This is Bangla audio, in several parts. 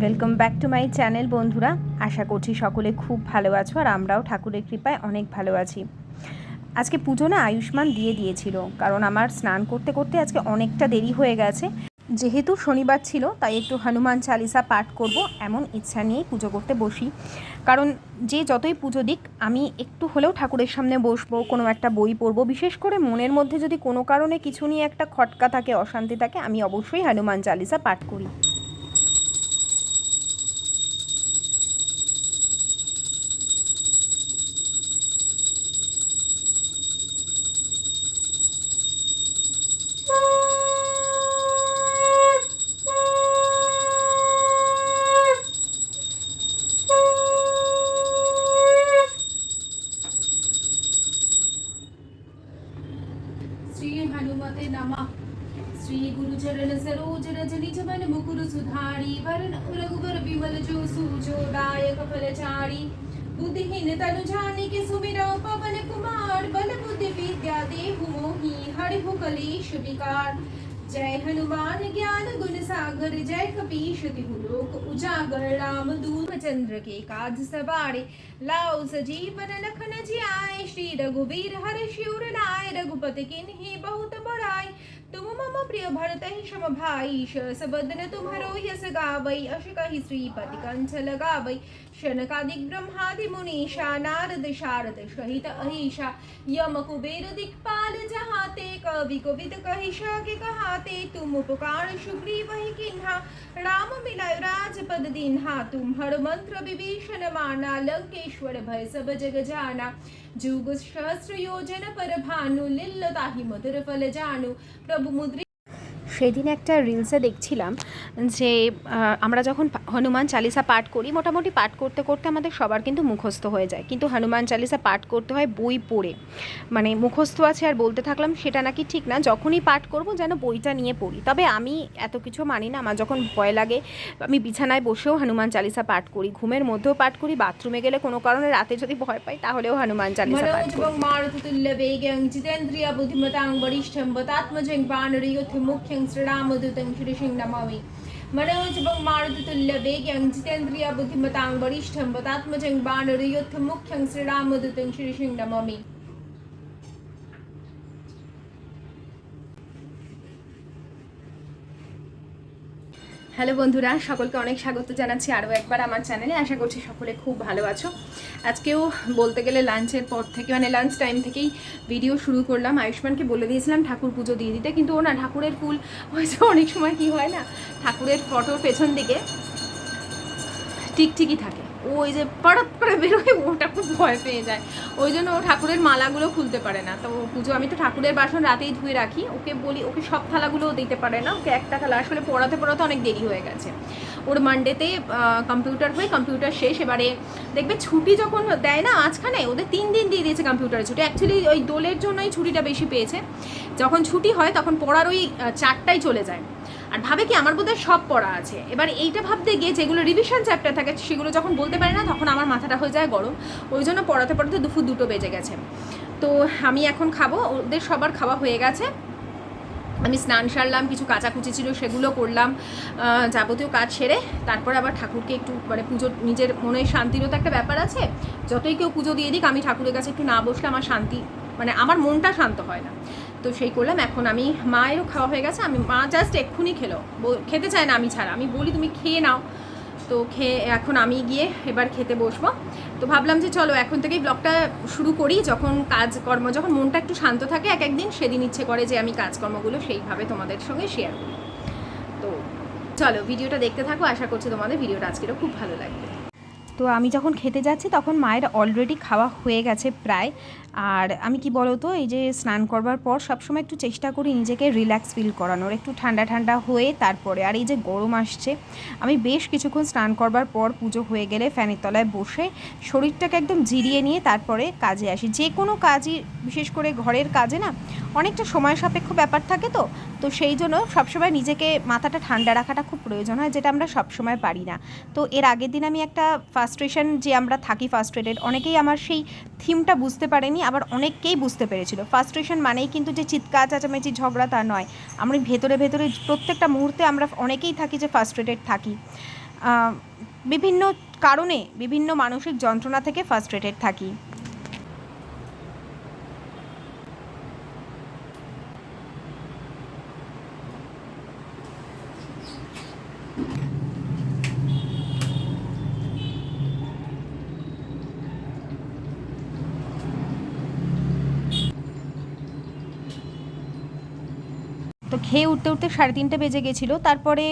Welcome back to my channel বন্ধুরা। আশা করছি সকলে খুব ভালো আছো, আর আমরাও ঠাকুরের কৃপায় অনেক ভালো আছি। আজকে পুজো না আয়ুষ্মান দিয়ে দিয়েছিল, কারণ আমার স্নান করতে করতে আজকে অনেকটা দেরি হয়ে গেছে। যেহেতু শনিবার ছিল, তাই একটু হনুমান চালিসা পাঠ করব, এমন ইচ্ছা নিয়েই পুজো করতে বসি। কারণ যে যতই পুজো দিক, আমি একটু হলেও ঠাকুরের সামনে বসবো, কোনো একটা বই পড়ব, বিশেষ করে মনের মধ্যে যদি কোনো কারণে কিছু নিয়ে একটা খটকা থাকে, অশান্তি থাকে, আমি অবশ্যই হনুমান চালিসা পাঠ করি। श्री हनुमते नमः। श्री गुरु चरण सरोज रज निज मन मुकुर सुधारी वरण रघुवर विमल जो सूजो दायक फलचारी बुद्धिहीन तनु जाने के सुमिरौ पवन कुमार बल बुद्धि विद्या देहु मोहि हरिहु कलेश विकार जय हनुमान ज्ञान गुण सागर, जय कपीश तिहु उजागर। राम दूर चंद्र के काज सवारे, लाओ सजीवन लखन जी आए श्री रघुवीर हर शिवर नाय रघुपति किन्हीं बहुत बड़ाई तुम मम प्रिय भरत सम भाई सबदन तुम्हारो यस गावई अश कहि श्रीपति कंठ लगावई शनकादिक ब्रह्मादि मुनीषा नारद शारद सहित अहिषा। यम कुबेर दिक्पाल जहाते, कवि कवित कहि सके कहाते। तुम उपकार सुग्रीव ही किन्हा। राम मिलाय राजपद दिन्हा। तुम्हर मंत्र विभीषण माना। लंकेश्वर भय सब जग जाना। जुग सहस्र योजन पर भानु लिल्ल ताहि मधुर फल जानू प्रभु मुद्रि সেদিন একটা রিলসে দেখছিলাম যে আমরা যখন হনুমান চালিসা পাঠ করি মোটামুটি পাঠ করতে করতে আমাদের সবার কিন্তু মুখস্থ হয়ে যায়। কিন্তু হনুমান চালিসা পাঠ করতে হয় বই পড়ে। মানে মুখস্থ আছে আর বলতে থাকলাম সেটা নাকি ঠিক না যখনই পাঠ করব যেন বইটা নিয়ে পড়ি। তবে আমি এত কিছু মানি না আমার যখন ভয় লাগে আমি বিছানায় বসেও হনুমান চালিসা পাঠ করি ঘুমের মধ্যেও পাঠ করি বাথরুমে গেলে কোনো কারণে রাতে যদি ভয় পাই তাহলেও হনুমান চালিসা পাঠ করি। জিতেন্দ্রিয়া মুখ্যং श्रीरामदूतं श्रीसिं नमामि मनोजवं मारुततुल्यवेगं जितेन्द्रिय बुद्धिमतां वरिष्ठं वतात्मजं वानरयोथ मुख्यं श्रीरामदूतं श्रीसिं नमामि হ্যালো বন্ধুরা, সকলকে অনেক স্বাগত জানাচ্ছি আরও একবার আমার চ্যানেলে। আশা করছি সকলে খুব ভালো আছো। আজকেও বলতে গেলে লাঞ্চের পর থেকে মানে লাঞ্চ টাইম থেকেই ভিডিও শুরু করলাম। আয়ুষ্মানকে বলে দিয়েছিলাম ঠাকুর পুজো দিয়ে দিতে, কিন্তু ও না ঠাকুরের ফুল হয়েছে অনেক সময় কি হয় না, ঠাকুরের ফটোর পেছন দিকে ঠিকই থাকে। ও ওই যে পড়াপ করে বেরোয় ওটা খুব ভয় পেয়ে যায়। ওই জন্য ও ঠাকুরের মালাগুলো খুলতে পারে না। তো পুজো, আমি তো ঠাকুরের বাসন রাতেই ধুয়ে রাখি। ওকে বলি, ওকে সব থালাগুলোও দিতে পারে না। ওকে একটা থালা, আসলে পড়াতে পড়াতে অনেক দেরি হয়ে গেছে। ওর মানডেতে কম্পিউটার হয়ে কম্পিউটার শেষ। এবারে দেখবে ছুটি যখন দেয় না আজখানে, ওদের তিন দিন দিয়ে দিয়েছে কম্পিউটারের ছুটি। অ্যাকচুয়ালি ওই দোলের জন্যই ছুটিটা বেশি পেয়েছে। যখন ছুটি হয়, তখন পড়ার ওই চারটাই চলে যায়। আর ভাবে কি আমার বোধহয় সব পড়া আছে। এবার এইটা ভাবতে গিয়ে যেগুলো রিভিশন চ্যাপ্টার থাকে সেগুলো যখন বলতে পারি না, তখন আমার মাথাটা হয়ে যায় গরম। ওই জন্য পড়াতে পড়াতে দুপুর দুটো বেজে গেছে। তো আমি এখন খাব, ওদের সবার খাওয়া হয়ে গেছে। আমি স্নান সারলাম, কিছু কাচাকুচি ছিল সেগুলো করলাম যাবতীয় কাজ সেরে তারপর আবার ঠাকুরকে একটু মানে পুজো, নিজের মনে শান্তিরও তো একটা ব্যাপার আছে। যতই কেউ পুজো দিয়ে দিক, আমি ঠাকুরের কাছে একটু না বসলে আমার শান্তি মানে আমার মনটা শান্ত হয় না। তো সেই করলাম, এখন আমি মায়েরও খাওয়া হয়ে গেছে, আমি মা জাস্ট এক্ষুনি খেলো। খেতে চায় না আমি ছাড়া। আমি বলি, তুমি খেয়ে নাও। তো খেয়ে এখন আমি গিয়ে এবার খেতে বসবো। তো ভাবলাম যে চলো, এখন থেকেই ব্লগটা শুরু করি। যখন কাজকর্ম, যখন মনটা একটু শান্ত থাকে, এক একদিন সেদিন ইচ্ছে করে যে আমি কাজকর্মগুলো সেইভাবে তোমাদের সঙ্গে শেয়ার করি। তো চলো, ভিডিওটা দেখতে থাকো। আশা করছি তোমাদের ভিডিওটা আজকেরও খুব ভালো লাগবে। তো আমি যখন খেতে যাচ্ছি, তখন মায়ের অলরেডি খাওয়া হয়ে গেছে প্রায়। আর আমি কি বলো তো এই যে স্নান করবার পর সবসময় একটু চেষ্টা করি নিজেকে রিল্যাক্স ফিল করানোর, একটু ঠান্ডা ঠান্ডা হয়ে তারপরে, আর এই যে গরম আসছে, আমি বেশ কিছুক্ষণ স্নান করবার পর পুজো হয়ে গেলে ফ্যানের তলায় বসে শরীরটাকে একদম জিরিয়ে নিয়ে তারপরে কাজে আসি। যে কোনো কাজই, বিশেষ করে ঘরের কাজে না, অনেকটা সময় সাপেক্ষ ব্যাপার থাকে তো তো সেই জন্য সবসময় নিজেকে মাথাটা ঠান্ডা রাখাটা খুব প্রয়োজন হয়, যেটা আমরা সবসময় পারি না। তো এর আগের দিন আমি একটা ফার্স্ট্রেশন যে আমরা থাকি ফার্স্ট্রেটেড অনেকেই আমার সেই থিমটা বুঝতে পারেনি আবার অনেককেই বুঝতে পেরেছিল। ফার্স্ট্রেশন মানেই কিন্তু যে চিৎকার, চেঁচামেচি, ঝগড়া তা নয়। আমরা ভেতরে ভেতরে প্রত্যেকটা মুহূর্তে আমরা অনেকেই থাকি যে ফার্স্ট্রেটেড থাকি। বিভিন্ন কারণে বিভিন্ন মানসিক যন্ত্রণা থেকে ফার্স্ট্রেটেড থাকি। তো খেয়ে উঠতে উঠতে সাড়ে তিনটে বেজে গেছিল। তারপরে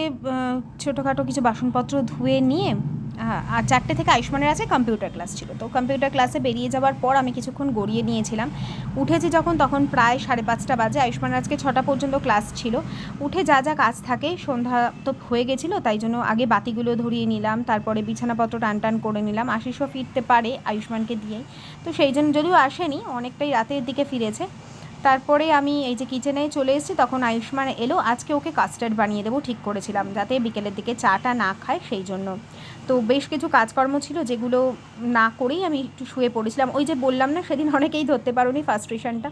ছোটোখাটো কিছু বাসনপত্র ধুয়ে নিয়ে আর চারটে থেকে আয়ুষ্মানের আছে কম্পিউটার ক্লাস ছিল। তো কম্পিউটার ক্লাসে বেরিয়ে যাওয়ার পর আমি কিছুক্ষণ গড়িয়ে নিয়েছিলাম। উঠেছি যখন, তখন প্রায় সাড়ে পাঁচটা বাজে। আয়ুষ্মানের আজকে ছটা পর্যন্ত ক্লাস ছিল। উঠে যা যা কাজ থাকে, সন্ধ্যা তো হয়ে গেছিল, তাই জন্য আগে বাতিগুলো ধরিয়ে নিলাম, তারপরে বিছানাপত্র টান টান করে নিলাম। আশিসও ফিরতে পারে আয়ুষ্মানকে দিয়েই। তো সেই জন্য যদিও আসেনি, অনেকটাই রাতের দিকে ফিরেছে। তারপরে আমি এই যে কিচেনে চলে এসেছি, তখন আয়ুষ্মান এলো, আজকে ওকে কাস্টার্ড বানিয়ে দেবো, ঠিক করেছিলাম, যাতে বিকেলের দিকে চাটা না খায় সেই জন্য। তো বেশ কিছু কাজকর্ম ছিল যেগুলো না করেই আমি একটু শুয়ে পড়েছিলাম। ওই যে বললাম না, সেদিন অনেকেই ধরতে পারোনি ফার্স্ট্রেশনটা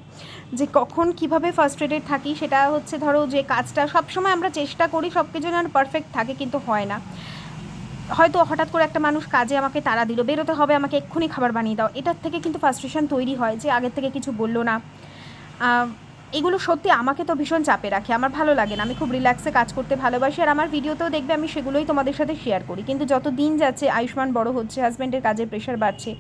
যে কখন কীভাবে ফার্স্ট্রেটেড থাকি, সেটা হচ্ছে ধরো যে কাজটা সবসময় আমরা চেষ্টা করি সব কিছু যেন পারফেক্ট থাকে, কিন্তু হয় না। হয়তো হঠাৎ করে একটা মানুষ কাজে আমাকে তাড়া দিল, বেরোতে হবে, আমাকে এক্ষুনি খাবার বানিয়ে দাও, এটার থেকে কিন্তু ফার্স্ট্রেশন তৈরি হয়, যে আগের থেকে কিছু বলল না। এগুলো সত্যি আমাকে তো ভীষণ চাপে রাখে, আমার ভালো লাগে না। আমি খুব রিল্যাক্সে কাজ করতে ভালোবাসি আর আমার ভিডিওতেও দেখবে আমি সেগুলোই তোমাদের সাথে শেয়ার করি। কিন্তু যত দিন যাচ্ছে, আয়ুষ্মান বড় হচ্ছে হাজব্যান্ডের কাজের প্রেশার বাড়ছে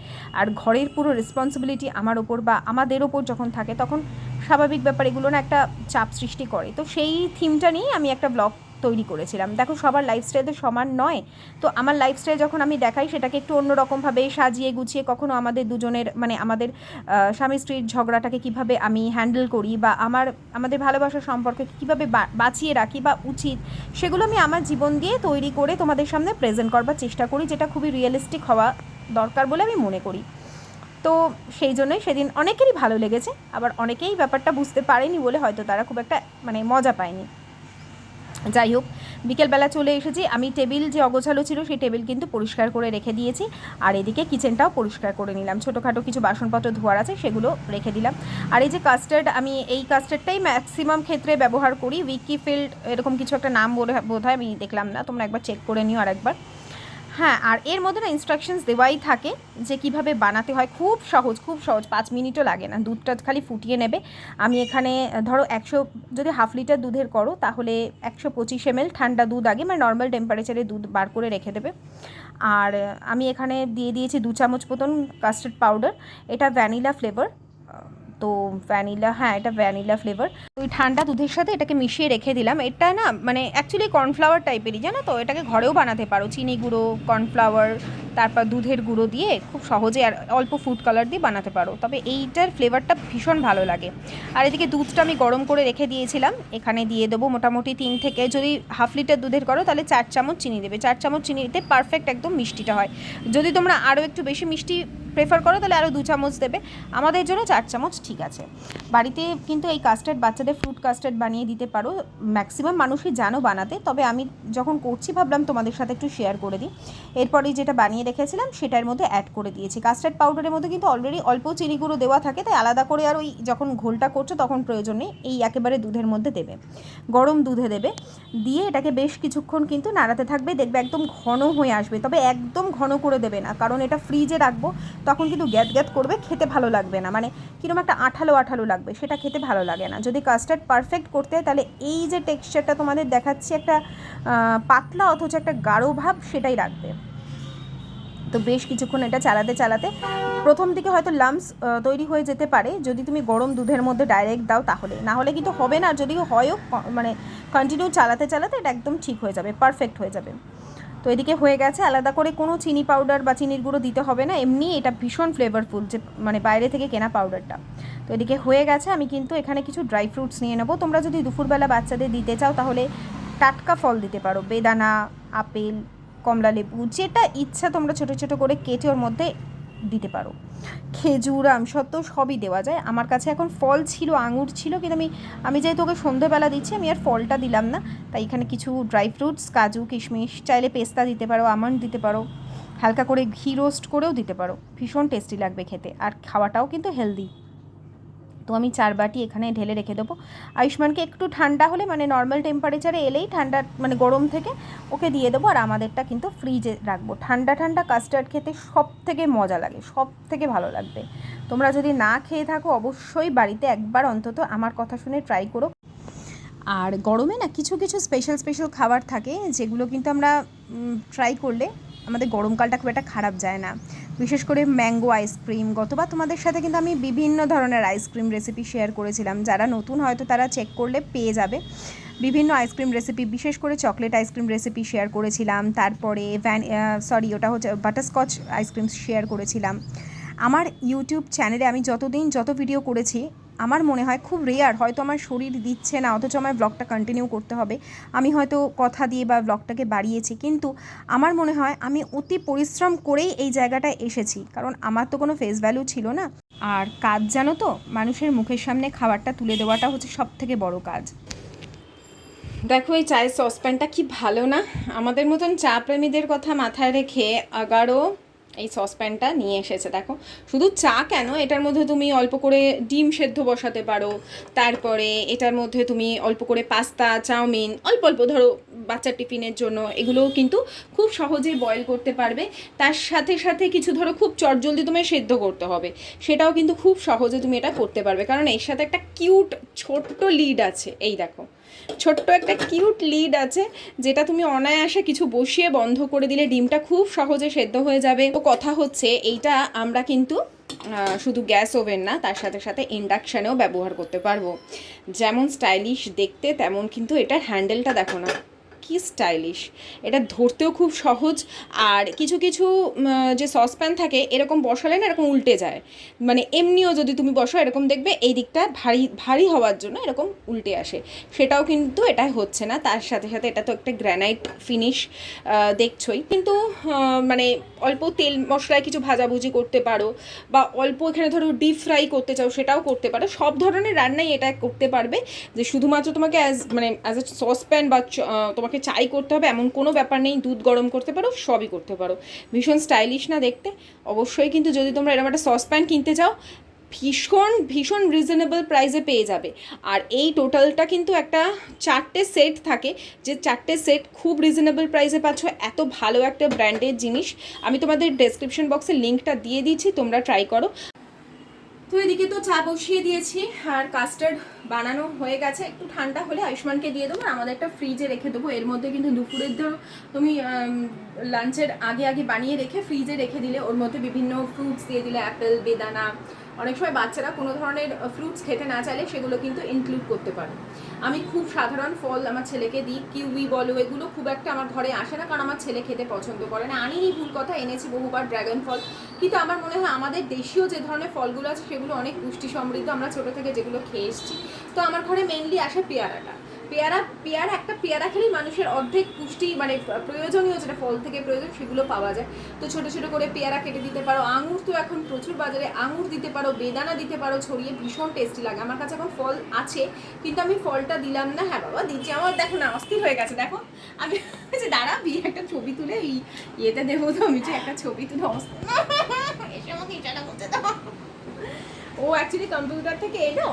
আর ঘরের পুরো রেসপন্সিবিলিটি আমার ওপর বা আমাদের ওপর যখন থাকে, তখন স্বাভাবিক ব্যাপার এগুলো না একটা চাপ সৃষ্টি করে। তো সেই থিমটা নিয়েই আমি একটা ব্লগ তৈরি করেছিলাম। দেখো, সবার লাইফস্টাইল তো সমান নয়। তো আমার লাইফস্টাইল যখন আমি দেখাই, সেটাকে একটু অন্যরকমভাবে সাজিয়ে গুছিয়ে কখনো আমাদের দুজনের মানে আমাদের স্বামী স্ত্রীর ঝগড়াটাকে কীভাবে আমি হ্যান্ডেল করি বা আমার, আমাদের ভালোবাসার সম্পর্কে কীভাবে বাঁচিয়ে রাখি বা উচিত, সেগুলো আমি আমার জীবন দিয়ে তৈরি করে তোমাদের সামনে প্রেজেন্ট করবার চেষ্টা করি, যেটা খুবই রিয়েলিস্টিক হওয়া দরকার বলে আমি মনে করি। তো সেই জন্যই সেদিন অনেকেরই ভালো লেগেছে, আবার অনেকেই ব্যাপারটা বুঝতে পারেনি বলে হয়তো তারা খুব একটা মানে মজা পায়নি। যাই হোক, বিকেলবেলা চলে এসেছি। আমি টেবিল যে অগোছালো ছিল, সেই টেবিল কিন্তু পরিষ্কার করে রেখে দিয়েছি। আর এদিকে কিচেনটাও পরিষ্কার করে নিলাম। ছোটোখাটো কিছু বাসনপত্র ধোয়ার আছে, সেগুলো রেখে দিলাম। আর এই যে কাস্টার্ড আমি এই কাস্টার্ডটাই ম্যাক্সিমাম ক্ষেত্রে ব্যবহার করি। উইকি ফিল্ড এরকম কিছু একটা নাম বোধ হয় আমি দেখলাম না। তোমরা একবার চেক করে নিও আর একবার হ্যাঁ আর এর মধ্যে না ইনস্ট্রাকশনস দেওয়াই থাকে যে কীভাবে বানাতে হয়। খুব সহজ খুব সহজ। পাঁচ মিনিটও লাগে না। দুধটা খালি ফুটিয়ে নেবে। আমি এখানে, ধরো একশো, যদি হাফ লিটার দুধের করো, তাহলে একশো পঁচিশ এমএল ঠান্ডা দুধ আগে মানে নর্মাল টেম্পারেচারে দুধ বার করে রেখে দেবে। আর আমি এখানে দিয়ে দিয়েছি দু চামচ মতন কাস্টার্ড পাউডার এটা ভ্যানিলা ফ্লেভার তো ভ্যানিলা হ্যাঁ এটা ভ্যানিলা ফ্লেভার তো ওই ঠান্ডা দুধের সাথে এটাকে মিশিয়ে রেখে দিলাম। এটা না মানে অ্যাকচুয়ালি কর্নফ্লাওয়ার টাইপেরই জানো তো? এটাকে ঘরেও বানাতে পারো। চিনি গুঁড়ো কর্নফ্লাওয়ার তারপর দুধের গুঁড়ো দিয়ে খুব সহজে আর অল্প ফুড কালার দিয়ে বানাতে পারো। তবে এইটার ফ্লেভারটা ভীষণ ভালো লাগে। আর এদিকে দুধটা আমি গরম করে রেখে দিয়েছিলাম। এখানে দিয়ে দেবো মোটামুটি তিন থেকে, যদি হাফ লিটার দুধের করো, তাহলে চার চামচ চিনি দেবে। চার চামচ চিনি দিতে পারফেক্ট একদম মিষ্টিটা হয়। যদি তোমরা আরও একটু বেশি মিষ্টি প্রেফার করো, তাহলে আরও দু চামচ দেবে। আমাদের জন্য চার চামচ ঠিক আছে। বাড়িতে কিন্তু এই কাস্টার্ড বাচ্চাদের ফ্রুট কাস্টার্ড বানিয়ে দিতে পারো। ম্যাক্সিমাম মানুষই জানো বানাতে। তবে আমি যখন করছি, ভাবলাম তোমাদের সাথে একটু শেয়ার করে দিই। এরপরে যেটা বানিয়ে রেখেছিলাম, সেটার মধ্যে অ্যাড করে দিয়েছি। কাস্টার্ড পাউডারের মধ্যে কিন্তু অলরেডি অল্প চিনি গুঁড়ো দেওয়া থাকে, তাই আলাদা করে আর ওই যখন ঘোলটা করছ, তখন প্রয়োজন নেই। এই একেবারে দুধের মধ্যে দেবে। গরম দুধে দেবে। দিয়ে এটাকে বেশ কিছুক্ষণ কিন্তু নাড়াতে থাকবে। দেখবে একদম ঘন হয়ে আসবে। তবে একদম ঘন করে দেবে না। কারণ এটা ফ্রিজে রাখব। তখন কিন্তু গ্যাত গ্যাত করবে, খেতে ভালো লাগবে না। মানে কীরকম একটা আঠালো আঠালো লাগবে, সেটা খেতে ভালো লাগে না। যদি কাস্টার্ড পারফেক্ট করতে হয়, তাহলে এই যে টেক্সচারটা তোমাদের দেখাচ্ছি, একটা পাতলা অথচ একটা গাঢ় ভাব সেটাই রাখবে। তো বেশ কিছুক্ষণ এটা চালাতে চালাতে, প্রথম দিকে হয়তো লামস তৈরি হয়ে যেতে পারে। যদি তুমি গরম দুধের মধ্যে ডাইরেক্ট দাও তাহলে। না হলে কিন্তু হবে না যদি হয়ও মানে কন্টিনিউ চালাতে চালাতে এটা একদম ঠিক হয়ে যাবে পারফেক্ট হয়ে যাবে। তো এদিকে হয়ে গেছে, আলাদা করে কোনো চিনি পাউডার বা চিনির গুঁড়ো দিতে হবে না, এমনি এটা ভীষণ ফ্লেভারফুল যে মানে বাইরে থেকে কেনা পাউডারটা তো এদিকে হয়ে গেছে, আমি কিন্তু এখানে কিছু ড্রাই ফ্রুটস নিয়ে নেব। তোমরা যদি দুপুরবেলা বাচ্চাদের দিতে চাও, তাহলে টাটকা ফল দিতে পারো। বেদানা, আপেল কমলা লেবু যেটা ইচ্ছা তোমরা ছোটো ছোটো করে কেটে ওর মধ্যে দিতে পারো। খেজুর, আম আমসত্ত্ব সবই দেওয়া যায়। আমার কাছে এখন ফল ছিল, আঙুর ছিল, কিন্তু আমি আমি যেহেতু ওকে সন্ধ্যেবেলা দিচ্ছি, আমি আর ফলটা দিলাম না। তাই এখানে কিছু ড্রাই ফ্রুটস কাজু, কিশমিশ, চাইলে পেস্তা দিতে পারো আমন্ড দিতে পারো। হালকা করে ঘি রোস্ট করেও দিতে পারো। ভীষণ টেস্টি লাগবে খেতে। আর খাওয়াটাও কিন্তু হেলদি তো আমি চার বাটি এখানে ঢেলে রেখে দেবো। আয়ুষ্মানকে একটু ঠান্ডা হলে মানে নর্মাল টেম্পারেচারে এলেই ঠান্ডা মানে গরম থেকে ওকে দিয়ে দেবো। আর আমাদেরটা কিন্তু ফ্রিজে রাখব। ঠান্ডা ঠান্ডা কাস্টার্ড খেতে সব থেকে মজা লাগে সব থেকে ভালো লাগবে। তোমরা যদি না খেয়ে থাকো, অবশ্যই বাড়িতে একবার অন্তত আমার কথা শুনে ট্রাই করো। আর গরমে না কিছু কিছু স্পেশাল স্পেশাল খাবার থাকে, যেগুলো কিন্তু আমরা ট্রাই করলে আমাদের গরমকালটা খুব একটা খারাপ যায় না। বিশেষ করে ম্যাঙ্গো আইসক্রিম গতবার তোমাদের সাথে কিন্তু আমি বিভিন্ন ধরনের আইসক্রিম রেসিপি শেয়ার করেছিলাম। যারা নতুন হয়তো তারা চেক করলে পেয়ে যাবে। বিভিন্ন আইসক্রিম রেসিপি বিশেষ করে চকলেট আইসক্রিম রেসিপি শেয়ার করেছিলাম। তারপরে ভ্যান সরি ওটা হচ্ছে বাটারস্কচ আইসক্রিম শেয়ার করেছিলাম। আমার ইউটিউব চ্যানেলে আমি যতদিন যত ভিডিও করেছি আমার মনে হয় খুব রেয়ার হয়তো আমার শরীর দিচ্ছে না, অথচ আমার ব্লগটা কন্টিনিউ করতে হবে। আমি হয়তো কথা দিয়ে বা ব্লগটাকে বাড়িয়েছি, কিন্তু আমার মনে হয় আমি অতি পরিশ্রম করেই এই জায়গাটায় এসেছি, কারণ আমার তো কোনো ফেস ভ্যালু ছিল না। আর কাজ জানো তো, মানুষের মুখের সামনে খাবারটা তুলে দেওয়াটা হচ্ছে সব থেকে বড় কাজ। দেখো, এই চায়ের সসপ্যানটা কি ভালো না? আমাদের মতন চা প্রেমীদের কথা মাথায় রেখে আগারও এই সসপ্যানটা নিয়ে এসেছে, দেখো। শুধু চা কেন? এটার মধ্যে তুমি অল্প করে ডিম সেদ্ধ বসাতে পারো। তারপরে এটার মধ্যে তুমি অল্প করে পাস্তা, চাউমিন, অল্প অল্প ধরো বাচ্চার টিফিনের জন্য, এগুলোও কিন্তু খুব সহজেই বয়েল করতে পারবে। তার সাথে সাথে কিছু ধরো খুব চটজলদি তোমায় সেদ্ধ করতে হবে। সেটাও কিন্তু খুব সহজে তুমি এটা করতে পারবে। কারণ এর সাথে একটা কিউট ছোট্ট লিড আছে। এই দেখো। ছোট্ট একটা কিউট লিড আছে যেটা তুমি অনায়াসে কিছু বসিয়ে বন্ধ করে দিলে ডিমটা খুব সহজে সেদ্ধ হয়ে যাবে। তো কথা হচ্ছে এইটা আমরা কিন্তু শুধু গ্যাস ওভেন না, তার সাথে সাথে ইন্ডাকশানেও ব্যবহার করতে পারব। যেমন স্টাইলিশ দেখতে তেমন কিন্তু এটার হ্যান্ডেলটা দেখো না। কি স্টাইলিশ এটা ধরতেও খুব সহজ আর কিছু কিছু যে সসপ্যান থাকে, এরকম বসালে না এরকম উল্টে যায়। মানে এমনিও যদি তুমি বসো এরকম দেখবে এই দিকটা ভারী ভারী হওয়ার জন্য এরকম উল্টে আসে। সেটাও কিন্তু এটা হচ্ছে না। তার সাথে সাথে এটা তো একটা গ্র্যানাইট ফিনিশ দেখছোই। কিন্তু মানে অল্প তেল মশলায় কিছু ভাজাভুজি করতে পারো বা অল্প এখানে ধরো ডিপ ফ্রাই করতে চাও, সেটাও করতে পারো। সব ধরনের রান্নাই এটা করতে পারবে। যে শুধুমাত্র তোমাকে অ্যাজ মানে অ্যাজ এ সসপ্যান বা চ- তোমাকে চাই করতে হবে, এমন কোনো ব্যাপার নেই, দুধ গরম করতে পারো, সবই করতে পারো। ভীষণ স্টাইলিশ না দেখতে। অবশ্যই কিন্তু যদি তোমরা এরকম একটা সসপ্যান কিনতে চাও, ভীষণ ভীষণ রিজনেবল প্রাইসে পেয়ে যাবে। আর এই টোটালটা কিন্তু একটা চারটে সেট থাকে, যে চারটে সেট খুব রিজনেবল প্রাইসে পাচ্ছ, এত ভালো একটা ব্র্যান্ডের জিনিস। আমি তোমাদের ডেসক্রিপশন বক্সে লিঙ্কটা দিয়ে দিচ্ছি তোমরা ট্রাই করো। তো এদিকে তো চা বসিয়ে দিয়েছি, আর কাস্টার্ড বানানো হয়ে গেছে, একটু ঠান্ডা হলে আয়ুষ্মানকে দিয়ে দেবো আমাদের একটা ফ্রিজে রেখে দেবো। এর মধ্যে কিন্তু দুপুরের ধরো তুমি লাঞ্চের আগে আগে বানিয়ে রেখে ফ্রিজে রেখে দিলে ওর মধ্যে বিভিন্ন ফ্রুটস দিয়ে দিলে অ্যাপেল বেদানা, অনেক সময় বাচ্চারা কোনো ধরনের ফ্রুটস খেতে না চাইলে সেগুলো কিন্তু ইনক্লুড করতে পারে। আমি খুব সাধারণ ফল আমার ছেলেকে দিই, কিউই বলো, এগুলো খুব একটা আমার ঘরে আসে না কারণ আমার ছেলে খেতে পছন্দ করে না। আনিনি ভুল কথা, এনেছি বহুবার ড্রাগন ফল। কিন্তু আমার মনে হয় আমাদের দেশীয় যে ধরনের ফলগুলো আছে সেগুলো অনেক পুষ্টি সমৃদ্ধ আমরা ছোটো থেকে যেগুলো খেয়ে এসেছি তো আমার ঘরে মেনলি আসে পেয়ারাটা। পেয়ারা পেয়ারা একটা পেয়ারা খেলেই মানুষের অর্ধেক পুষ্টি মানে প্রয়োজনীয় যেটা ফল থেকে প্রয়োজন সেগুলো পাওয়া যায়। তো ছোট ছোট করে পেয়ারা কেটে দিতে পারো, আঙুর তো এখন প্রচুর বাজারে, আঙুর দিতে পারো, বেদানা দিতে পারো, ছড়িয়ে ভীষণ টেস্টি লাগে। আমার কাছে এখন ফল আছে, কিন্তু আমি ফলটা দিলাম না। হ্যাঁ বাবা, দিচ্ছি। আমার দেখো না, অস্থির হয়ে গেছে। দেখো, আমি যে দাঁড়া, বিয়ে একটা ছবি তুলে এই ইয়েতে দেবো তো, আমি যে একটা ছবি তুলে অস্থির এসে আমাকে করতে ও অ্যাকচুয়ালি কম্পিউটার থেকে এলো।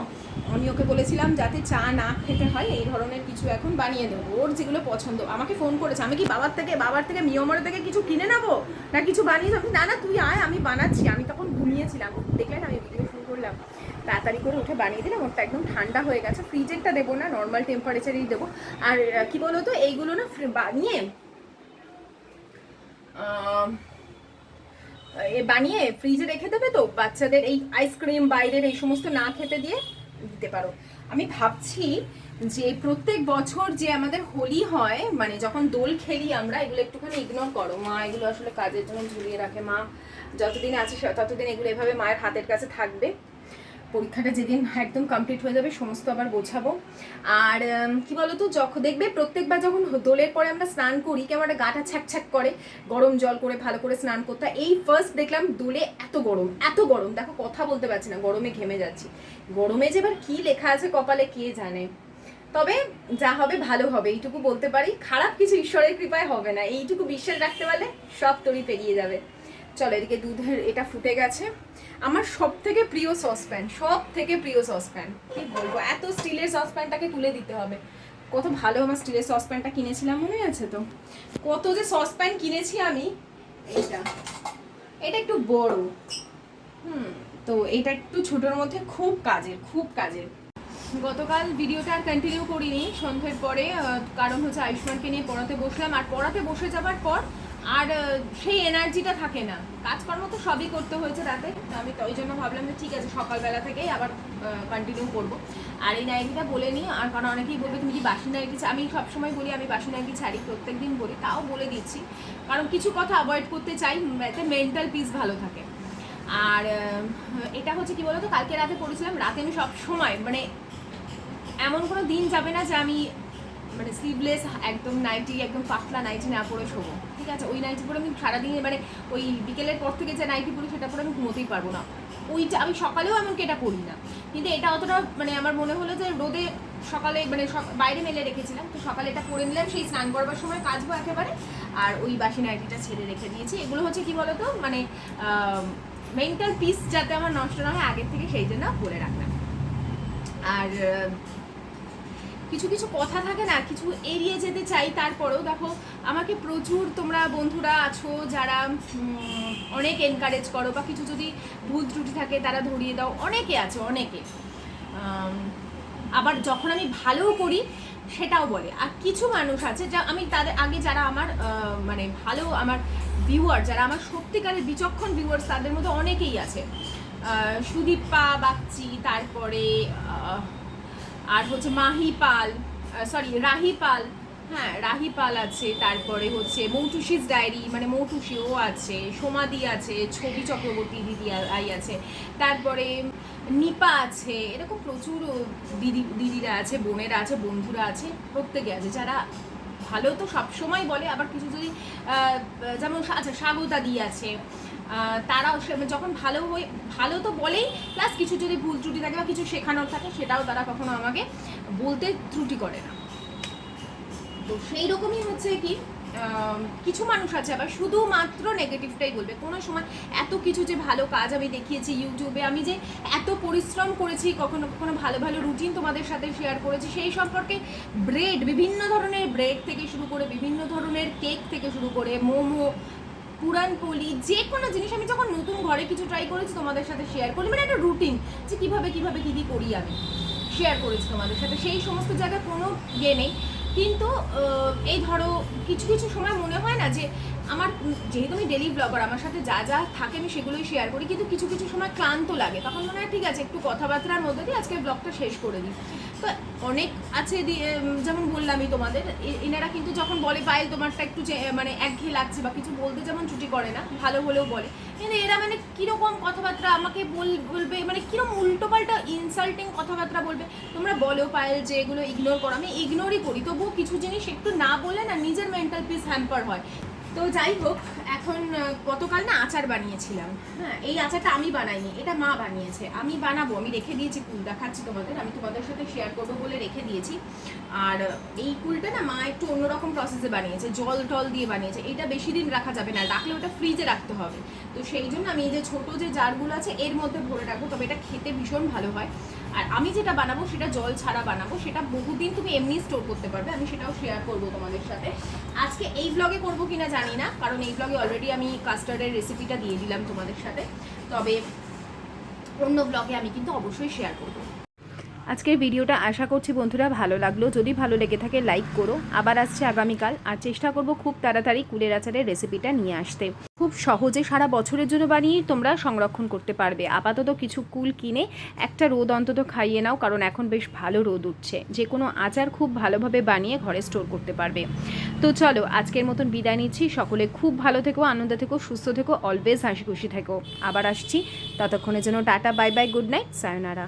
আমি ওকে বলেছিলাম যাতে চা না খেতে হয়, এই ধরনের কিছু এখন বানিয়ে দেবো। ওর যেগুলো পছন্দ, আমাকে ফোন করেছে, আমি কি বাবার থেকে বাবার থেকে মিয়মর থেকে কিছু কিনে নেব? না কিছু বানিয়ে দেবো? না না, তুই আয়, আমি বানাচ্ছি। আমি তখন ঘুমিয়েছিলাম। দেখলে না আমি ভিডিও শুরু করলাম। তাড়াতাড়ি করে উঠে বানিয়ে দিলাম। ওটা একদম ঠান্ডা হয়ে গেছে। ফ্রিজেরটা দেবো না নর্মাল টেম্পারেচারেই দেবো। আর, কি বলো তো এইগুলো না বানিয়ে বানিয়ে ফ্রিজে রেখে দেবে তো, বাচ্চাদের এই আইসক্রিম বাইরের এই সমস্ত না খেতে দিয়ে দিতে পারো। আমি ভাবছি যে প্রত্যেক বছর যে আমাদের হোলি হয় মানে যখন দোল খেলি আমরা, এগুলো একটুখানি ইগনোর করো। মা এগুলো আসলে কাজের জন্য ঝুলিয়ে রাখে। মা যতদিন আছে, ততদিন এগুলো এভাবে মায়ের হাতের কাছে থাকবে। পরীক্ষাটা যেদিন একদম কমপ্লিট হয়ে যাবে, সমস্ত আবার গোছাবো। আর কি বলতো যখন দেখবে প্রত্যেকবার যখন দোলের পরে আমরা স্নান করি, কেমন একটা গাটা ছ্যাক করে, গরম জল করে, ভালো করে স্নান করতে। এই ফার্স্ট দেখলাম দোলে এত গরম এত গরম। দেখো, কথা বলতে পারছি না, গরমে ঘেমে যাচ্ছি। গরমে যে এবার কি লেখা আছে কপালে কে জানে? তবে যা হবে ভালো হবে, এইটুকু বলতে পারি। খারাপ কিছু ঈশ্বরের কৃপায় হবে না, এইটুকু বিশ্বাস রাখতে পারলে সব তরি পেরিয়ে যাবে। চলো, এদিকে দুধের এটা ফুটে গেছে। আমার সব থেকে প্রিয় সসপ্যান সব থেকে প্রিয় সসপ্যান কি বলব? এত স্টিলের সসপ্যানটাকে তুলে দিতে হবে। কত ভালো আমার স্টিলের সসপ্যানটা কিনেছিলাম, মনে আছে তো? কত যে সসপ্যান কিনেছি আমি এটা এটা একটু বড়। হুম, তো এটা একটু ছোটোর মধ্যে খুব কাজের খুব কাজের। গতকাল ভিডিওটা আর কন্টিনিউ করিনি, সন্ধ্যের পরে কারণ হচ্ছে আয়ুষ্মানকে নিয়ে পড়াতে বসলাম। আর পড়াতে বসে যাবার পর আর সেই এনার্জিটা থাকে না। কাজকর্ম তো সবই করতে হয়েছে রাতে। আমি ওই জন্য ভাবলাম যে ঠিক আছে, সকালবেলা থেকেই আবার কন্টিনিউ করব। আর এই নাইটিটা বলে নিই আর কারণ অনেকেই বলবে, তুমি কি বাসি ছা- আমি সবসময় বলি, আমি বাসি নাইটি ছাড়ি প্রত্যেক দিন বলি তাও বলে দিচ্ছি। কারণ কিছু কথা অ্যাভয়েড করতে চাই এতে মেন্টাল পিস ভালো থাকে। আর এটা হচ্ছে কি বলতো, কালকে রাতে পড়েছিলাম, রাতে আমি সব সময় মানে এমন কোনো দিন যাবে না যে আমি মানে স্লিভলেস একদম নাইটি একদম পাতলা নাইটি না পরে শোবো, ঠিক আছে? ওই নাইটি পরে আমি সারাদিন মানে ওই বিকেলের পর থেকে যে নাইটি পরি সেটা পরে আমি ঘুমোতেই পারব না। ওইটা আমি সকালেও এমনকি এটা করি না। কিন্তু এটা অতটা মানে আমার মনে হলো যে রোদে সকালে মানে বাইরে মেলে রেখেছিলাম, তো সকালে এটা পরে নিলাম, সেই স্নান করবার সময় কাচবো একেবারে, আর ওই বাসি নাইটিটা ছেড়ে রেখে দিয়েছি। এগুলো হচ্ছে কি বলতো? মানে মেন্টাল পিস যাতে আমার নষ্ট না হয়, আগের থেকে সেই জন্য পরে রাখলাম। আর কিছু কিছু কথা থাকে না, কিছু এড়িয়ে যেতে চাই, তারপরেও দেখো আমাকে প্রচুর তোমরা বন্ধুরা আছো যারা অনেক এনকারেজ করো বা কিছু যদি ভুল ত্রুটি থাকে তারা ধরিয়ে দাও, অনেকে আছে, অনেকে। আবার যখন আমি ভালোও করি, সেটাও বলে। আর কিছু মানুষ আছে যা, আমি তাদের আগে যারা আমার মানে ভালো আমার ভিউয়ার যারা আমার সত্যিকারের বিচক্ষণ ভিউয়ার্স তাদের মধ্যে অনেকেই আছে। সুদীপা বাগচি, তারপরে আর হচ্ছে মাহি পাল সরি রাহি পাল হ্যাঁ রাহি পাল আছে, তারপরে হচ্ছে মৌটুসিস ডায়েরি মানে মৌটুসি ও আছে, সোমাদি আছে, ছবি চক্রবর্তী দিদি আই আছে, তারপরে নিপা আছে, এরকম প্রচুর দিদি, দিদিরা আছে, বোনেরা আছে, বন্ধুরা আছে, প্রত্যেকে আছে, যারা ভালো তো সবসময় বলে, আবার কিছু যদি যেমন আচ্ছা স্বাগতা দি আছে তারাও যখন ভালো হয়ে ভালো তো বলেই প্লাস কিছু যদি ভুল ত্রুটি থাকে বা কিছু শেখানোর থাকে, সেটাও তারা কখনো আমাকে বলতে ত্রুটি করে না। তো সেই রকমই হচ্ছে কি কিছু মানুষ আছে আবার, শুধুমাত্র নেগেটিভটাই বলবে। কোনো সময় এত কিছু যে ভালো কাজ আমি দেখিয়েছি ইউটিউবে, আমি যে এত পরিশ্রম করেছি, কখনো কখনো ভালো ভালো রুটিন তোমাদের সাথে শেয়ার করেছি, সেই সম্পর্কে ব্রেড বিভিন্ন ধরনের ব্রেড থেকে শুরু করে, বিভিন্ন ধরনের কেক থেকে শুরু করে, মোমো পুরানপলি যে কোনো জিনিস আমি যখন নতুন ঘরে কিছু ট্রাই করেছি তোমাদের সাথে শেয়ার করি মানে একটা রুটিন যে কীভাবে কীভাবে, কী কী করি আমি শেয়ার করেছি তোমাদের সাথে, সেই সমস্ত জায়গায় কোনো ইয়ে নেই। কিন্তু এই ধরো কিছু কিছু সময় মনে হয় না যে আমার যেহেতু আমি ডেলি ব্লগার আমার সাথে যা যা থাকে আমি সেগুলোই শেয়ার করি, কিন্তু কিছু কিছু সময় ক্লান্ত লাগে। তখন মনে হয়, ঠিক আছে, একটু কথাবার্তার মধ্যে দিয়ে আজকে ব্লগটা শেষ করে দিই। তো অনেক আছে যেমন বললামই তোমাদের এনারা কিন্তু যখন বলে, পায়েল, তোমারটা একটু মানে একঘেয়ে লাগছে বা কিছু বলতে যেমন ছুটি করে না, ভালো হলেও বলে। কিন্তু এরা মানে কীরকম কথাবার্তা আমাকে বল, বলবে মানে কীরকম উল্টো পাল্টা ইনসাল্টিং কথাবার্তা বলবে? তোমরা বলো পায়েল যে, এগুলো ইগনোর করো। আমি ইগনোরই করি, তবুও কিছু জিনিস একটু না বলে না, নিজের মেন্টাল পিস হ্যাম্পার হয়। তো যাই হোক, এখন গতকাল না আচার বানিয়েছিলাম। হ্যাঁ এই আচারটা আমি বানাইনি, এটা মা বানিয়েছে। আমি বানাবো, আমি রেখে দিয়েছি কুল দেখাচ্ছি তোমাদের, আমি তোমাদের সাথে শেয়ার করব বলে রেখে দিয়েছি। আর এই কুলটা না মা একটু অন্যরকম প্রসেসে বানিয়েছে, জল টল দিয়ে বানিয়েছে। এটা বেশি দিন রাখা যাবে না, রাখলে ওটা ফ্রিজে রাখতে হবে। তো সেই জন্য আমি এই যে ছোট যে জারগুলো আছে, এর মধ্যে ভরে রাখব। তবে এটা খেতে ভীষণ ভালো হয়। আর আমি যেটা বানাবো, সেটা জল ছাড়া বানাবো। সেটা বহুদিন তুমি এমনি স্টোর করতে পারবে। আমি সেটাও শেয়ার করব তোমাদের সাথে। আজকে এই ব্লগে করব কিনা জানি না, কারণ এই ব্লগে অলরেডি আমি কাস্টার্ডের রেসিপিটা দিয়ে দিলাম তোমাদের সাথে। তবে অন্য ব্লগে আমি কিন্তু অবশ্যই শেয়ার করব। আজকের ভিডিওটা আশা করছি বন্ধুরা ভালো লাগল। যদি ভালো লেগে থাকে লাইক করো। আবার আসছে আগামীকাল, আর চেষ্টা করব খুব তাড়াতাড়ি কুলের আচারের রেসিপিটা নিয়ে আসতে। খুব সহজে সারা বছরের জন্য বানিয়ে তোমরা সংরক্ষণ করতে পারবে। আপাতত কিছু কুল কিনে একটা রোদ অন্তত খাইয়ে নাও, কারণ এখন বেশ ভালো রোদ উঠছে। যে কোনো আচার খুব ভালোভাবে বানিয়ে ঘরে স্টোর করতে পারবে। তো চলো, আজকের মতন বিদায় নিচ্ছি। সকলে খুব ভালো থেকো, আনন্দ থেকো, সুস্থ থেকো অলওয়েজ হাসি খুশি থেকো। আবার আসছি। ততক্ষণের জন্য tata bye bye good night sayonara